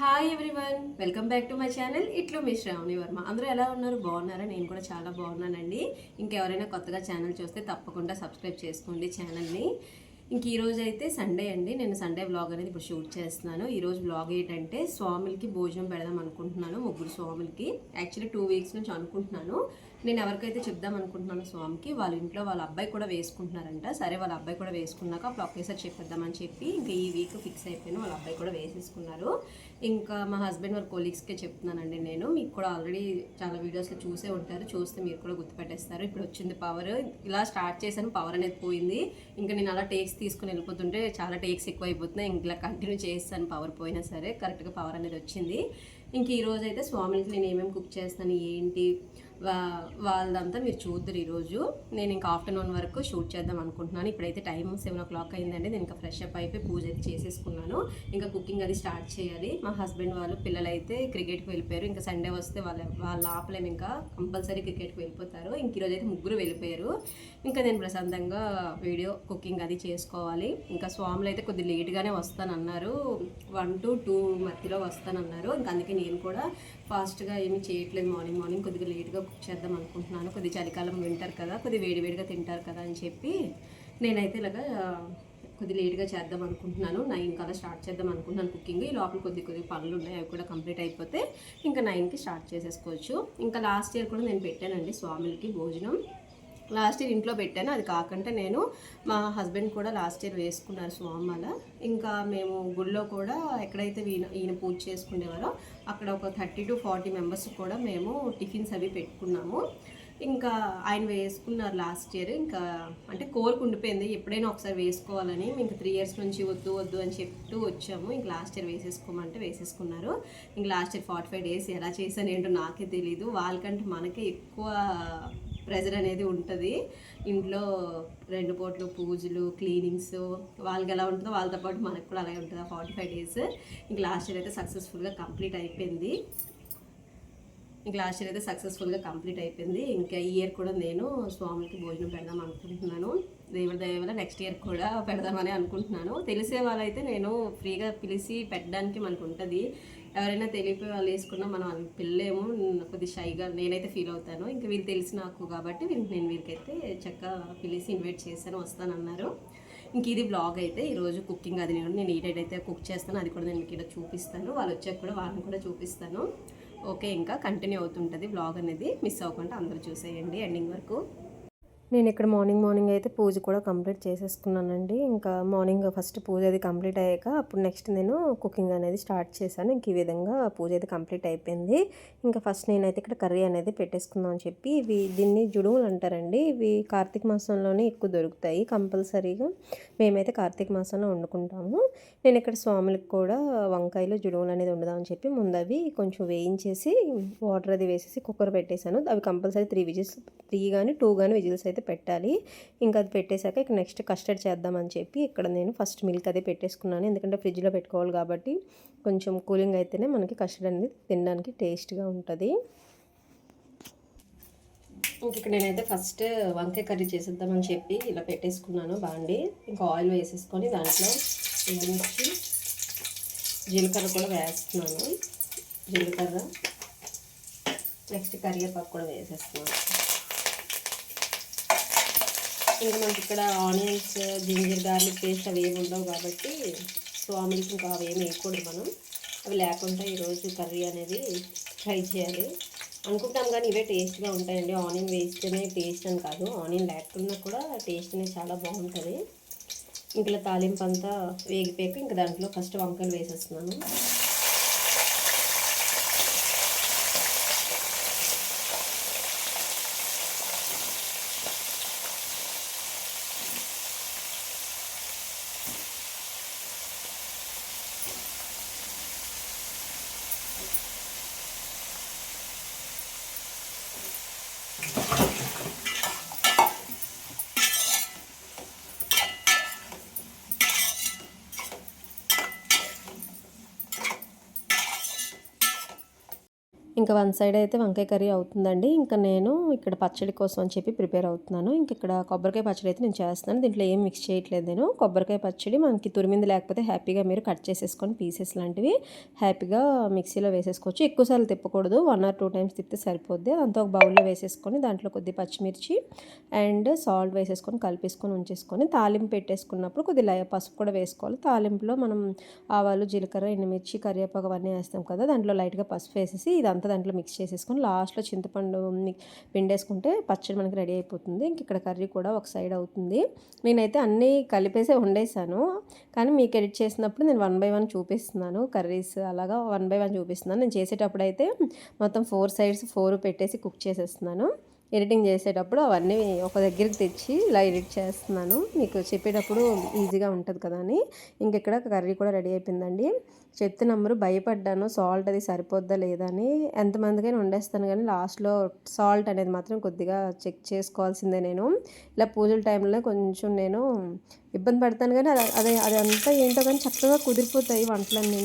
Hi everyone welcome back to my channel ఇట్లు మీ శ్రావణి వర్మ అందరూ ఎలా ఉన్నారు? బాగున్నారా? నేను కూడా చాలా బాగున్నానండి. ఇంకెవరైనా కొత్తగా ఛానల్ చూస్తే తప్పకుండా సబ్స్క్రైబ్ చేసుకోండి ఛానల్ని ఇంక ఈరోజు అయితే సండే అండి. నేను సండే బ్లాగ్ అనేది ఇప్పుడు షూట్ చేస్తున్నాను. ఈరోజు బ్లాగ్ వ్లాగ్ ఏంటంటే స్వాములకి భోజనం పెడదాం అనుకుంటున్నాను ముగ్గురు స్వాములకి. యాక్చువల్లీ టూ వీక్స్ నుంచి అనుకుంటున్నాను. నేను ఎవరికైతే చెప్దాం అనుకుంటున్నాను స్వామికి వాళ్ళ ఇంట్లో వాళ్ళ అబ్బాయి కూడా వేసుకుంటున్నారంట. సరే వాళ్ళ అబ్బాయి కూడా వేసుకున్నాక అప్పుడు ఒకేసారి చెప్పేద్దామని చెప్పి ఇంకా ఈ వీక్ ఫిక్స్ అయిపోయిన వాళ్ళ అబ్బాయి కూడా వేసేసుకున్నారు. ఇంకా మా హస్బెండ్ వాళ్ళ కొలీగ్స్కే చెప్తున్నానండి నేను. మీకు కూడా ఆల్రెడీ చాలా వీడియోస్లో చూసే ఉంటారు. చూస్తే మీరు కూడా గుర్తుపెట్టేస్తారు. ఇప్పుడు వచ్చింది పవర్ ఇలా స్టార్ట్ చేశాను పవర్ అనేది పోయింది. ఇంకా నేను అలా టేక్స్ తీసుకుని వెళ్ళిపోతుంటే చాలా టేక్స్ ఎక్కువ అయిపోతున్నాయి ఇలా కంటిన్యూ చేస్తాను పవర్ పోయినా సరే. కరెక్ట్గా పవర్ అనేది వచ్చింది. ఇంక ఈ అయితే స్వామికి నేను ఏమేమి కుక్ చేస్తాను ఏంటి వాళ్ళదంతా మీరు చూద్దరు ఈరోజు. నేను ఇంకా ఆఫ్టర్నూన్ వరకు షూట్ చేద్దాం అనుకుంటున్నాను. ఇప్పుడైతే టైం సెవెన్ ఓ క్లాక్ అయిందండి. నేను ఇంకా ఫ్రెష్ అప్ అయిపోయి పూజ అయితే చేసేసుకున్నాను. ఇంకా కుకింగ్ అది స్టార్ట్ చేయాలి. మా హస్బెండ్ వాళ్ళు పిల్లలు అయితే క్రికెట్కి వెళ్ళిపోయారు. ఇంకా సండే వస్తే వాళ్ళ వాళ్ళ ఆపలేము ఇంకా కంపల్సరీ క్రికెట్కి వెళ్ళిపోతారు. ఇంక ఈరోజు అయితే ముగ్గురు వెళ్ళిపోయారు. ఇంకా నేను ప్రశాంతంగా వీడియో కుకింగ్ అది చేసుకోవాలి. ఇంకా స్వాములు అయితే కొద్ది లేట్గానే వస్తానన్నారు. వన్ టు టూ మధ్యలో వస్తానన్నారు. ఇంకా అందుకే నేను కూడా ఫాస్ట్గా ఏమీ చేయట్లేదు మార్నింగ్ మార్నింగ్ కొద్దిగా లేట్గా కుక్ చేద్దాం అనుకుంటున్నాను. కొద్ది చలికాలం వింటారు కదా కొద్ది వేడివేడిగా తింటారు కదా అని చెప్పి నేనైతే ఇలాగా కొద్ది లేట్గా చేద్దాం అనుకుంటున్నాను. నైన్ కల్లా స్టార్ట్ చేద్దాం అనుకుంటున్నాను కుకింగ్ ఈ లోపల కొద్ది కొద్ది పనులు ఉన్నాయి అవి కూడా కంప్లీట్ అయిపోతే ఇంకా నైన్కి స్టార్ట్ చేసేసుకోవచ్చు. ఇంకా లాస్ట్ ఇయర్ కూడా నేను పెట్టానండి స్వాములకి భోజనం. లాస్ట్ ఇయర్ ఇంట్లో పెట్టాను. అది కాకుండా నేను మా హస్బెండ్ కూడా లాస్ట్ ఇయర్ వేసుకున్నారు స్వామల. ఇంకా మేము గుడిలో కూడా ఎక్కడైతే ఈయన ఈయన పూజ చేసుకునేవారో అక్కడ ఒక థర్టీ టు ఫార్టీ మెంబర్స్ కూడా మేము టిఫిన్స్ అవి పెట్టుకున్నాము. ఇంకా ఆయన వేసుకున్నారు లాస్ట్ ఇయర్. ఇంకా అంటే కోరిక ఉండిపోయింది. ఎప్పుడైనా ఒకసారి వేసుకోవాలని. ఇంక త్రీ ఇయర్స్ నుంచి వద్దు వద్దు అని చెప్తూ వచ్చాము. ఇంక లాస్ట్ ఇయర్ వేసేసుకోమంటే వేసేసుకున్నారు. ఇంక last year forty five days ఎలా చేశాను ఏంటో నాకే తెలీదు. వాళ్ళకంటే మనకే ఎక్కువ ప్రెజర్ అనేది ఉంటుంది. ఇంట్లో రెండు పూటలు పూజలు క్లీనింగ్స్ వాళ్ళకి ఎలా ఉంటుందో వాళ్ళతో పాటు మనకు కూడా అలాగే ఉంటుంది. ఆ ఫార్టీ ఫైవ్ డేస్ ఇంక లాస్ట్ ఇయర్ అయితే సక్సెస్ఫుల్గా కంప్లీట్ అయిపోయింది. ఇంక లాస్ట్ ఇయర్ అయితే సక్సెస్ఫుల్గా కంప్లీట్ అయిపోయింది. ఇంకా ఈ ఇయర్ కూడా నేను స్వామికి భోజనం పెడదాం అనుకుంటున్నాను. దేవుడి దయ వల్ల నెక్స్ట్ ఇయర్ కూడా పెడదామని అనుకుంటున్నాను. తెలిసే వాళ్ళైతే నేను ఫ్రీగా పిలిచి పెట్టడానికి మనకు ఉంటుంది. ఎవరైనా తెలియపోయి వాళ్ళు వేసుకున్నా మనం అవి పిల్లేమో కొద్ది షైగా నేనైతే ఫీల్ అవుతాను. ఇంకా వీళ్ళు తెలిసి నాకు కాబట్టి వీళ్ళకి నేను వీరికైతే చక్కగా పిలిచి ఇన్వైట్ చేశాను వస్తానన్నారు. ఇంక ఇది బ్లాగ్ అయితే ఈరోజు కుకింగ్ అది నేను నేను ఏదైతే కుక్ చేస్తాను అది కూడా నేను మీకు ఇక్కడ చూపిస్తాను. వాళ్ళు వచ్చాక కూడా వాళ్ళని కూడా చూపిస్తాను. ఓకే ఇంకా కంటిన్యూ అవుతుంటుంది బ్లాగ్ అనేది. మిస్ అవ్వకుండా అందరూ చూసేయండి. ఎండింగ్ వరకు. నేను ఇక్కడ మార్నింగ్ మార్నింగ్ అయితే పూజ కూడా కంప్లీట్ చేసేసుకున్నానండి. ఇంకా మార్నింగ్ ఫస్ట్ పూజ అది కంప్లీట్ అయ్యాక అప్పుడు నెక్స్ట్ నేను కుకింగ్ అనేది స్టార్ట్ చేశాను. ఇంక ఈ విధంగా పూజ అయితే కంప్లీట్ అయిపోయింది. ఇంకా ఫస్ట్ నేనైతే ఇక్కడ కర్రీ అనేది పెట్టేసుకుందాం అని చెప్పి ఇవి దీన్ని జుడువులు అంటారండి. ఇవి కార్తీక మాసంలోనే ఎక్కువ దొరుకుతాయి కంపల్సరీగా. మేమైతే కార్తీక మాసంలో వండుకుంటాము. నేను ఇక్కడ స్వాములకు కూడా వంకాయలు జుడువులు అనేది వండుదామని చెప్పి ముందు అవి కొంచెం వేయించేసి వాటర్ అది వేసేసి కుక్కర్ పెట్టేశాను. అవి కంపల్సరీ త్రీ విజిల్స్ త్రీ కానీ టూ కానీ విజిల్స్ అయితే పెట్టాలి. ఇంకా అది పెట్టేశాక ఇక నెక్స్ట్ కస్టర్డ్ చేద్దామని చెప్పి ఇక్కడ నేను ఫస్ట్ మిల్క్ అదే పెట్టేసుకున్నాను. ఎందుకంటే ఫ్రిడ్జ్లో పెట్టుకోవాలి కాబట్టి కొంచెం కూలింగ్ అయితేనే మనకి కస్టర్డ్ అనేది తినడానికి టేస్ట్గా ఉంటుంది. ఇంకా ఇక్కడ నేనైతే ఫస్ట్ వంకాయ కర్రీ చేసేద్దామని చెప్పి ఇలా పెట్టేసుకున్నాను బాండి. ఇంకా ఆయిల్ వేసేసుకొని దాంట్లో ఎండుమిర్చి జీలకర్ర కూడా వేస్తున్నాను. జీలకర్ర నెక్స్ట్ కరివేపాకు కూడా వేసేస్తున్నాను. ఇంకా మనకి ఇక్కడ ఆనియన్స్ జింజర్ గార్లిక్ పేస్ట్ అవి ఏమి ఉండవు కాబట్టి స్వామికి ఇంకా అవి ఏమి వేయకూడదు మనం. అవి లేకుండా ఈరోజు కర్రీ అనేది ట్రై చేయాలి. అనుకుంటాం కానీ ఇవే టేస్ట్గా ఉంటాయండి. ఆనియన్ వేస్తేనే టేస్ట్ అని కాదు. ఆనియన్ లేకుండా కూడా టేస్ట్ అనేది చాలా బాగుంటుంది. ఇంకా తాలింపు అంతా వేగిపోయాక ఇంకా దాంట్లో ఫస్ట్ వంకాయలు వేసేస్తున్నాను. ఇంకా వన్ సైడ్ అయితే వంకాయ కర్రీ అవుతుందండి. ఇంకా నేను ఇక్కడ పచ్చడి కోసం అని చెప్పి ప్రిపేర్ అవుతున్నాను. ఇంక ఇక్కడ కొబ్బరికాయ పచ్చడి అయితే నేను చేస్తున్నాను. దీంట్లో ఏం మిక్స్ చేయట్లేదు నేను. కొబ్బరికాయ పచ్చడి మనకి తురిమింది లేకపోతే హ్యాపీగా మీరు కట్ చేసేసుకొని పీసెస్ లాంటివి హ్యాపీగా మిక్సీలో వేసేసుకోవచ్చు. ఎక్కువసార్లు తిప్పకూడదు. వన్ ఆర్ టూ టైమ్స్ తిప్పితే సరిపోద్ది. అదంతా ఒక బౌల్లో వేసేసుకొని దాంట్లో కొద్ది పచ్చిమిర్చి అండ్ సాల్ట్ వేసేసుకొని కలిపేసుకొని ఉంచేసుకొని తాలింపు పెట్టేసుకున్నప్పుడు కొద్ది లయ పసుపు కూడా వేసుకోవాలి. తాలింపులో మనం ఆవాలు జీలకర్ర ఎండుమిర్చి కరివేపాకు అవన్నీ వేస్తాం కదా దాంట్లో లైట్గా పసుపు వేసేసి ఇదంతా దాంట్లో మిక్స్ చేసేసుకొని లాస్ట్లో చింతపండు పిండేసుకుంటే పచ్చడి మనకి రెడీ అయిపోతుంది. ఇంక ఇక్కడ కర్రీ కూడా ఒక సైడ్ అవుతుంది. నేనైతే అన్నీ కలిపేసే వండేసాను. కానీ మీకు ఎడిట్ చేసినప్పుడు నేను వన్ బై వన్ చూపిస్తున్నాను కర్రీస్. అలాగా వన్ బై వన్ చూపిస్తున్నాను. నేను చేసేటప్పుడు అయితే మొత్తం ఫోర్ సైడ్స్ ఫోర్ పెట్టేసి కుక్ చేసేస్తున్నాను. ఎడిటింగ్ చేసేటప్పుడు అవన్నీ ఒక దగ్గరికి తెచ్చి ఇలా ఎడిట్ చేస్తున్నాను. మీకు చెప్పేటప్పుడు ఈజీగా ఉంటుంది కదా అని. ఇంకెక్కడ కర్రీ కూడా రెడీ అయిపోయిందండి. చెప్తున్నప్పుడు భయపడ్డాను. సాల్ట్ అది సరిపోద్దా లేదా అని. ఎంతమందికైనా వండేస్తాను కానీ లాస్ట్లో సాల్ట్ అనేది మాత్రం కొద్దిగా చెక్ చేసుకోవాల్సిందే నేను. ఇలా పూజల టైంలో కొంచెం నేను ఇబ్బంది పడతాను కానీ అది అదంతా ఏంటో కానీ చక్కగా కుదిరిపోతాయి వంటలన్నీ.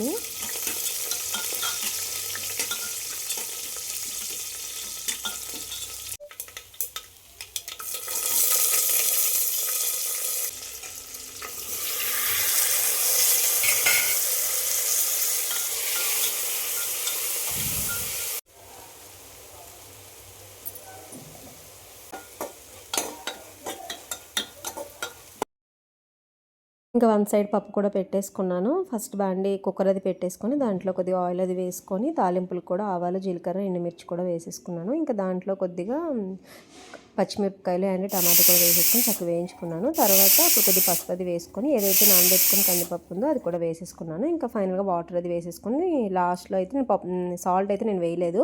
ఇంకా వన్ సైడ్ పప్పు కూడా పెట్టేసుకున్నాను. ఫస్ట్ బాండి కుక్కర్ అది పెట్టేసుకొని దాంట్లో కొద్దిగా ఆయిల్ అది వేసుకొని తాలింపులు కూడా ఆవాలు జీలకర్ర ఎండుమిర్చి కూడా వేసేసుకున్నాను. ఇంకా దాంట్లో కొద్దిగా పచ్చిమిరపకాయలు అండ్ టమాటా కూడా వేసేసుకొని చక్కగా వేయించుకున్నాను. తర్వాత అప్పుడు కొద్దిగా పసుపు అది వేసుకొని ఏదైతే నానబెట్టుకుని కందిపప్పు ఉందో అది కూడా వేసేసుకున్నాను. ఇంకా ఫైనల్గా వాటర్ అది వేసేసుకొని లాస్ట్లో అయితే నేను పప్పు సాల్ట్ అయితే నేను వేయలేదు.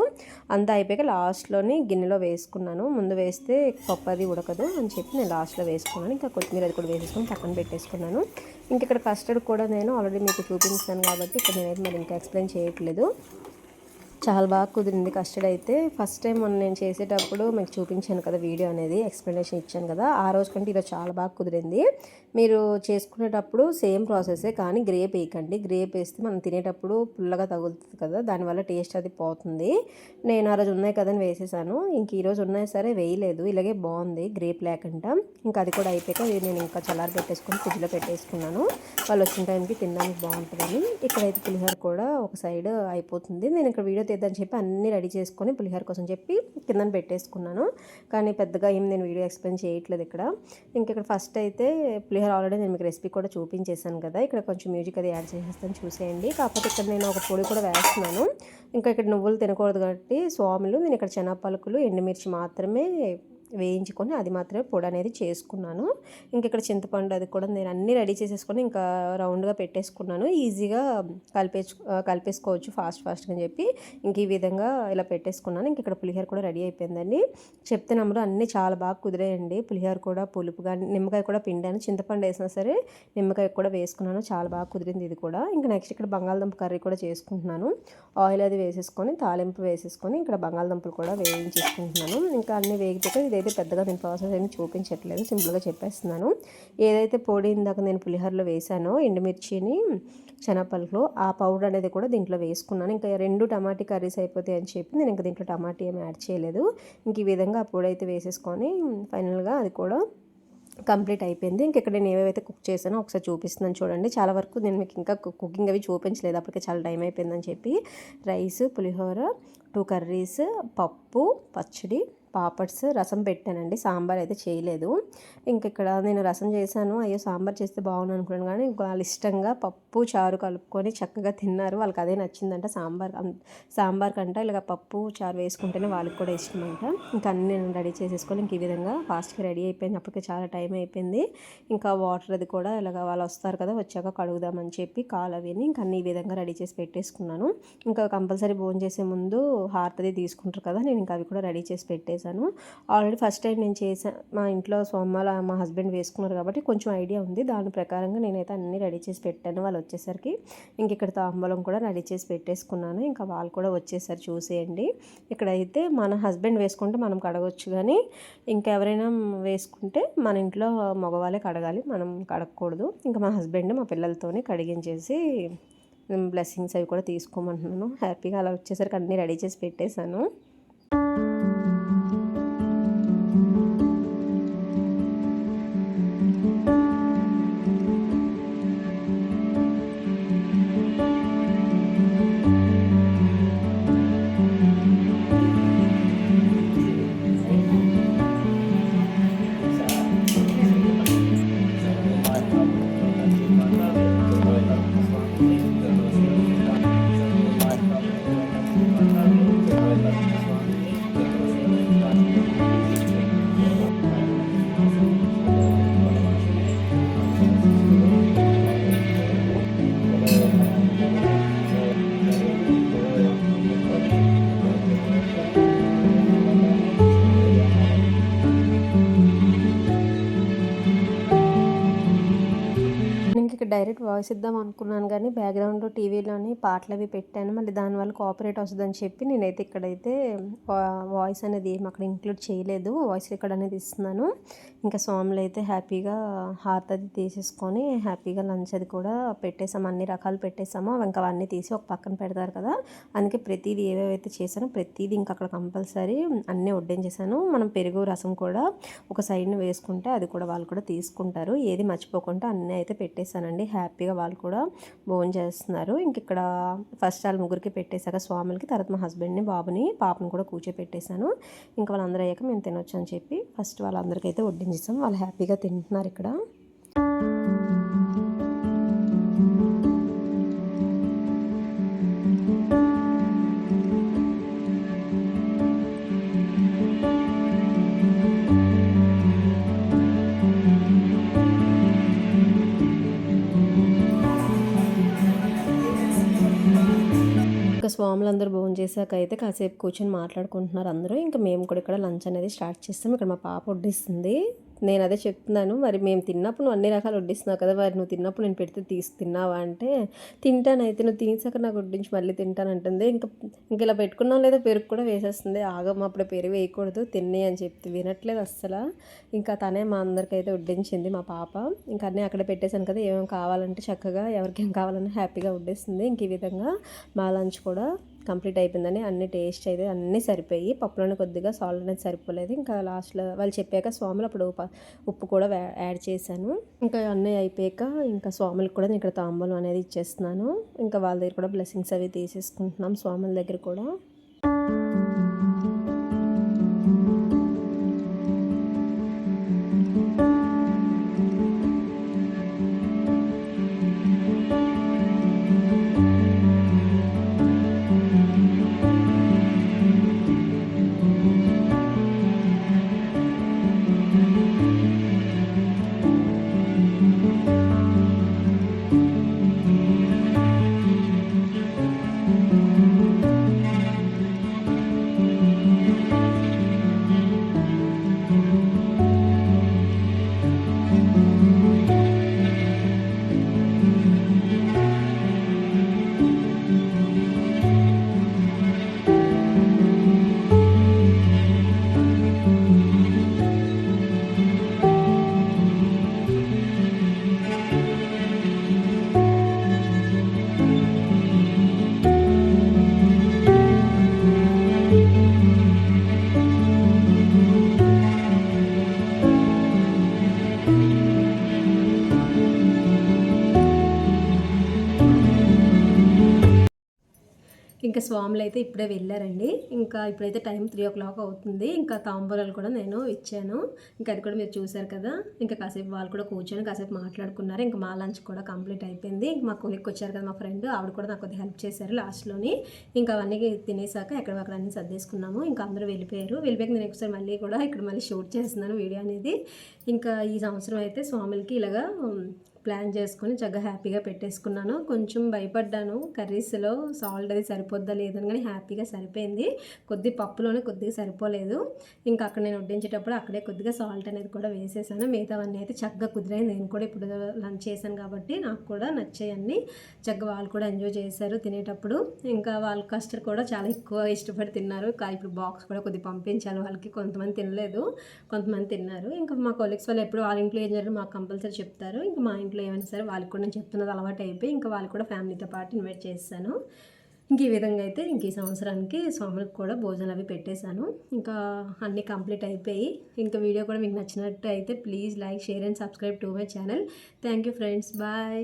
అంతా అయిపోయాక లాస్ట్లోని గిన్నెలో వేసుకున్నాను. ముందు వేస్తే పప్పు అది ఉడకదు అని చెప్పి నేను లాస్ట్లో వేసుకున్నాను. ఇంకా కొత్తిమీర అది కూడా వేసేసుకొని పక్కన పెట్టేసుకున్నాను. ఇంక ఇక్కడ కస్టర్డ్ కూడా నేను ఆల్రెడీ మీకు చూపించాను కాబట్టి ఇక్కడ నేనైతే మరి ఇంకా ఎక్స్ప్లెయిన్ చేయట్లేదు. చాలా బాగా కుదిరింది కస్టర్డ్ అయితే. ఫస్ట్ టైం మొన్న నేను చేసేటప్పుడు మీకు చూపించాను కదా వీడియో అనేది ఎక్స్ప్లెనేషన్ ఇచ్చాను కదా. ఆ రోజు కంటే ఈరోజు చాలా బాగా కుదిరింది. మీరు చేసుకునేటప్పుడు సేమ్ ప్రాసెసే కానీ గ్రేప్ వేయకండి. గ్రేప్ వేస్తే మనం తినేటప్పుడు పుల్లగా తగులుతుంది కదా దానివల్ల టేస్ట్ అది పోతుంది. నేను ఆ రోజు ఉన్నాయి కదని వేసేసాను. ఇంక ఈరోజు ఉన్నాయి సరే వేయలేదు. ఇలాగే బాగుంది గ్రేప్ లేకుండా. ఇంకా అది కూడా అయిపోయాక నేను ఇంకా చల్లారి పెట్టేసుకుని ఫ్రిడ్జ్లో పెట్టేసుకున్నాను. వాళ్ళు వచ్చిన టైంకి తినడానికి బాగుంటుందని. ఇక్కడైతే పులిహోర కూడా ఒక సైడ్ అయిపోతుంది. నేను ఇక్కడ వీడియో తీద్దని చెప్పి అన్నీ రెడీ చేసుకొని పులిహోర కోసం చెప్పి కింద పెట్టేసుకున్నాను. కానీ పెద్దగా ఏం నేను వీడియో ఎక్స్ప్లెయిన్ చేయట్లేదు ఇక్కడ. ఇంక ఇక్కడ ఫస్ట్ అయితే పులిహోర ఆల్రెడీ నేను మీకు రెసిపీ కూడా చూపించేశాను కదా. ఇక్కడ కొంచెం మ్యూజిక్ అది యాడ్ చేసేస్తాను చూసేయండి. కాకపోతే ఇక్కడ నేను ఒక పొడి కూడా వేస్తున్నాను. ఇంకా ఇక్కడ నువ్వులు తినకూడదు కాబట్టి స్వాములు నేను ఇక్కడ శనగపలుకులు ఎండుమిర్చి మాత్రమే వేయించుకొని అది మాత్రమే పొడి అనేది చేసుకున్నాను. ఇంక ఇక్కడ చింతపండు అది కూడా నేను అన్నీ రెడీ చేసేసుకొని ఇంకా రౌండ్గా పెట్టేసుకున్నాను. ఈజీగా కలిపేసు కలిపేసుకోవచ్చు ఫాస్ట్ ఫాస్ట్గా అని చెప్పి ఇంక ఈ విధంగా ఇలా పెట్టేసుకున్నాను. ఇంక ఇక్కడ పులిహోర కూడా రెడీ అయిపోయిందండి. చెప్తే నమ్మరు అన్నీ చాలా బాగా కుదిరాయండి. పులిహోర కూడా పులుపు కానీ నిమ్మకాయ కూడా పిండాను. చింతపండు వేసినా సరే నిమ్మకాయ కూడా వేసుకున్నాను. చాలా బాగా కుదిరింది ఇది కూడా. ఇంకా నెక్స్ట్ ఇక్కడ బంగాళదుంప కర్రీ కూడా చేసుకుంటున్నాను. ఆయిల్ అది వేసేసుకొని తాలింపు వేసేసుకొని ఇక్కడ బంగాళదుంపలు కూడా వేయించేసుకుంటున్నాను. ఇంకా అన్నీ వేగిపోతే అయితే పెద్దగా నేను ప్రాసెస్ ఏమి చూపించట్లేదు. సింపుల్గా చెప్పేస్తున్నాను. ఏదైతే పొడి ఇందాక నేను పులిహోరలో వేసానో ఎండుమిర్చిని శనగపలుకులో ఆ పౌడర్ అనేది కూడా దీంట్లో వేసుకున్నాను. ఇంకా రెండు టమాటీ కర్రీస్ అయిపోతాయి అని చెప్పి నేను ఇంకా దీంట్లో టమాటీ ఏమి యాడ్ చేయలేదు. ఇంక ఈ విధంగా ఆ పొడి అయితే వేసేసుకొని ఫైనల్గా అది కూడా కంప్లీట్ అయిపోయింది. ఇంకెక్కడ నేను ఏవైతే కుక్ చేశానో ఒకసారి చూపిస్తున్నాను చూడండి. చాలా వరకు నేను మీకు ఇంకా కుకింగ్ అవి చూపించలేదు. అప్పటికే చాలా టైం అయిపోయిందని చెప్పి రైస్ పులిహోర టూ కర్రీస్ పప్పు పచ్చడి పాపడ్స్ రసం పెట్టానండి సాంబార్ అయితే చేయలేదు. ఇంకెక్కడ నేను రసం చేశాను అయ్యో సాంబార్ చేస్తే బాగుంది అనుకున్నాను కానీ వాళ్ళు ఇష్టంగా పప్పు చారు కలుపుకొని చక్కగా తిన్నారు. వాళ్ళకి అదే నచ్చిందంట సాంబార్. సాంబార్ కంట ఇలాగ పప్పు చారు వేసుకుంటేనే వాళ్ళకి కూడా ఇష్టం అంట ఇంకా అన్నీ నేను రెడీ చేసేసుకొని ఇంక ఈ విధంగా ఫాస్ట్గా రెడీ అయిపోయింది అప్పటికే చాలా టైం అయిపోయింది. ఇంకా వాటర్ అది కూడా ఇలాగ వాళ్ళు వస్తారు కదా వచ్చాక కడుగుదామని చెప్పి కాలు అవిని ఇంకా అన్ని ఈ విధంగా రెడీ చేసి పెట్టేసుకున్నాను. ఇంకా కంపల్సరీ భోజనం చేసే ముందు హారతది తీసుకుంటారు కదా నేను ఇంకా అవి కూడా రెడీ చేసి చేశాను. ఆల్రెడీ ఫస్ట్ టైం నేను చేసా మా ఇంట్లో సోమాల మా హస్బెండ్ వేసుకున్నారు కాబట్టి కొంచెం ఐడియా ఉంది. దాని ప్రకారంగా నేనైతే అన్నీ రెడీ చేసి పెట్టాను. వాళ్ళు వచ్చేసరికి ఇంక ఇక్కడ తాంబూలం కూడా రెడీ చేసి పెట్టేసుకున్నాను. ఇంకా వాళ్ళు కూడా వచ్చేసారు చూసేయండి. ఇక్కడైతే మన హస్బెండ్ వేసుకుంటే మనం కడగొచ్చు కానీ ఇంకా ఎవరైనా వేసుకుంటే మన ఇంట్లో మగవాళ్ళే కడగాలి. మనం కడగకూడదు. ఇంకా మా హస్బెండ్ మా పిల్లలతోనే కడిగించేసి బ్లెస్సింగ్స్ అవి కూడా తీసుకోమంటున్నాను. హ్యాపీగా అలా వచ్చేసరికి అన్నీ రెడీ చేసి పెట్టేశాను. ఇంక డైరెక్ట్ వాయిస్ ఇద్దాం అనుకున్నాను కానీ బ్యాక్గ్రౌండ్ టీవీలోని పాటలు అవి పెట్టాను. మళ్ళీ దానివల్ల కాపరేట్ వస్తుందని చెప్పి నేనైతే ఇక్కడైతే వా- వాయిస్ అనేది ఏం అక్కడ ఇంక్లూడ్ చేయలేదు. వాయిస్ ఇక్కడ అనేది ఇస్తున్నాను. ఇంకా స్వాములు అయితే హ్యాపీగా హార్త్ అది తీసేసుకొని హ్యాపీగా లంచ్ అది కూడా పెట్టేసాము అన్ని రకాలు పెట్టేసాము ఇంకా అవన్నీ తీసి ఒక పక్కన పెడతారు కదా. అందుకే ప్రతిదీ ఏవేవైతే చేశానో ప్రతిదీ ఇంకా అక్కడ కంపల్సరీ అన్నీ వడ్డించేసాను మనం పెరుగు రసం కూడా ఒక సైడ్ని వేసుకుంటే అది కూడా వాళ్ళు కూడా తీసుకుంటారు. ఏది మర్చిపోకుండా అన్నీ అయితే పెట్టేశానండి. హ్యాపీగా వాళ్ళు కూడా భోజనం చేస్తున్నారు. ఇంక ఇక్కడ ఫస్ట్ వాళ్ళ ముగ్గురికి పెట్టేశాక స్వాములకి తర్వాత మా హస్బెండ్ని బాబుని పాపని కూడా కూర్చోపెట్టేశాను. ఇంకా వాళ్ళందరూ అయ్యాక మేము తినొచ్చు అని చెప్పి ఫస్ట్ వాళ్ళందరికీ అయితే వడ్డించేసాం. వాళ్ళు హ్యాపీగా తింటున్నారు ఇక్కడ. స్వాములు అందరూ భోజనం చేశాక అయితే కాసేపు కూర్చొని మాట్లాడుకుంటున్నారు అందరూ. ఇంకా మేము కూడా ఇక్కడ లంచ్ అనేది స్టార్ట్ చేస్తాం. ఇక్కడ మా పాప వడ్డిస్తుంది. నేను అదే చెప్తున్నాను. మరి మేము తిన్నప్పుడు నువ్వు అన్ని రకాలు వడ్డిస్తున్నావు కదా మరి నువ్వు తిన్నప్పుడు నేను పెడితే తీసి తిన్నావా అంటే తింటాను అయితే నువ్వు తినేసాక నాకు వడ్డించి మళ్ళీ తింటాను అంటుంది ఇంకా ఇంక ఇలా పెట్టుకున్నాం లేదా పెరుగు కూడా వేసేస్తుంది. ఆగమ్మ అప్పుడు పెరుగు వేయకూడదు తిన్నే అని చెప్తే వినట్లేదు అస్సలు. ఇంకా తనే మా అందరికైతే వడ్డించింది మా పాప. ఇంకా అన్నీ అక్కడ పెట్టేశాను కదా ఏమేమి కావాలంటే చక్కగా ఎవరికి ఏం కావాలన్నా హ్యాపీగా వడ్డేస్తుంది. ఇంక ఈ విధంగా మా లంచ్ కూడా కంప్లీట్ అయిపోయిందని అన్ని టేస్ట్ అయితే అన్నీ సరిపోయి పప్పులోనే కొద్దిగా సాల్ట్ అనేది సరిపోలేదు. ఇంకా లాస్ట్లో వాళ్ళు చెప్పాక స్వాములు అప్పుడు ఉప్పు కూడా యాడ్ చేశాను. ఇంకా అన్నీ అయిపోయాక ఇంకా స్వాములకు కూడా నేను ఇక్కడ తాంబూలం అనేది ఇచ్చేస్తున్నాను. ఇంకా వాళ్ళ దగ్గర కూడా బ్లెస్సింగ్స్ అవి తీసేసుకుంటున్నాం స్వాముల దగ్గర కూడా. స్వాములు అయితే ఇప్పుడే వెళ్ళారండి. ఇంకా ఇప్పుడైతే టైం త్రీ ఓ క్లాక్ అవుతుంది. ఇంకా తాంబూలాలు కూడా నేను ఇచ్చాను. ఇంకా అది కూడా మీరు చూశారు కదా. ఇంకా కాసేపు వాళ్ళు కూడా కూర్చొని కాసేపు మాట్లాడుకున్నారు. ఇంకా మా లంచ్ కూడా కంప్లీట్ అయిపోయింది. ఇంకా మా కొలిక్కి వచ్చారు కదా మా ఫ్రెండ్. ఆవిడ కూడా నాకు కొద్దిగా హెల్ప్ చేశారు లాస్ట్లోని ఇంకా అవన్నీ తినేసాక ఎక్కడ అన్నీ సర్దేసుకున్నాము. ఇంకా అందరూ వెళ్ళిపోయారు. వెళ్ళిపోయాక నేను ఒకసారి మళ్ళీ కూడా ఇక్కడ మళ్ళీ షూట్ చేస్తున్నాను వీడియో అనేది. ఇంకా ఈ సంవత్సరం అయితే స్వాములకి ఇలాగా ప్లాన్ చేసుకొని చక్కగా హ్యాపీగా పెట్టేసుకున్నాను. కొంచెం భయపడ్డాను. కర్రీస్లో సాల్ట్ అది సరిపోద్దా లేదని కానీ హ్యాపీగా సరిపోయింది. కొద్ది పప్పులోనే కొద్దిగా సరిపోలేదు. ఇంకా అక్కడ నేను వడ్డించేటప్పుడు అక్కడే కొద్దిగా సాల్ట్ అనేది కూడా వేసేసాను. మిగతావన్నీ అయితే చక్కగా కుదిరాయి. నేను కూడా ఇప్పుడు లంచ్ చేశాను కాబట్టి నాకు కూడా నచ్చాయన్నీ. చక్కగా వాళ్ళు కూడా ఎంజాయ్ చేశారు తినేటప్పుడు. ఇంకా వాళ్ళ కస్టర్ కూడా చాలా ఎక్కువ ఇష్టపడి తిన్నారు. ఇప్పుడు బాక్స్ కూడా కొద్దిగా పంపించాను వాళ్ళకి. కొంతమంది తినలేదు. కొంతమంది తిన్నారు. ఇంకా మా కొలీగ్స్ వాళ్ళు ఎప్పుడు వాళ్ళ ఇంట్లో ఏం జరిగిందో. మాకు కంపల్సరీ చెప్తారు. ఇంకా మా ఇంట్లో ఇంట్లో ఏమైనా సరే వాళ్ళకి కూడా నేను చెప్తున్నది అలవాటు అయిపోయి ఇంకా వాళ్ళు కూడా ఫ్యామిలీతో పాటు ఇన్వైట్ చేశాను. ఇంక ఈ విధంగా అయితే ఇంక ఈ సంవత్సరానికి స్వాములకు కూడా భోజనాలు అవి పెట్టేశాను. ఇంకా అన్నీ కంప్లీట్ అయిపోయి ఇంకా వీడియో కూడా మీకు నచ్చినట్టు అయితే please like share and subscribe to my channel. Thank you friends. Bye.